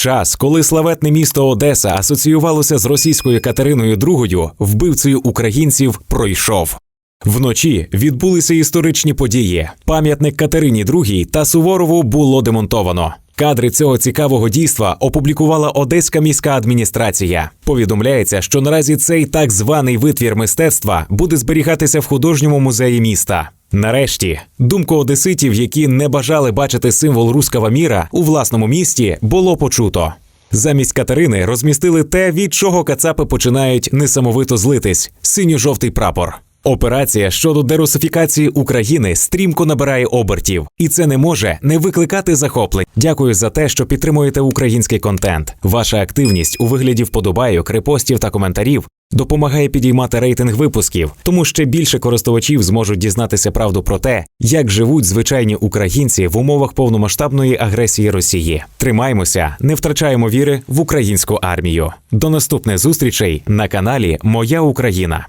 Час, коли славетне місто Одеса асоціювалося з російською Катериною II, вбивцею українців, пройшов. Вночі відбулися історичні події. Пам'ятник Катерині II та Суворову було демонтовано. Кадри цього цікавого дійства опублікувала Одеська міська адміністрація. Повідомляється, що наразі цей так званий витвір мистецтва буде зберігатися в художньому музеї міста. Нарешті, думку одеситів, які не бажали бачити символ руского міра у власному місті, було почуто. Замість Катерини розмістили те, від чого кацапи починають несамовито злитись синьо-жовтий прапор. Операція щодо дерусифікації України стрімко набирає обертів, і це не може не викликати захоплень. Дякую за те, що підтримуєте український контент. Ваша активність у вигляді вподобайок, репостів та коментарів допомагає підіймати рейтинг випусків, тому ще більше користувачів зможуть дізнатися правду про те, як живуть звичайні українці в умовах повномасштабної агресії Росії. Тримаймося, не втрачаємо віри в українську армію. До наступних зустрічей на каналі Моя Україна.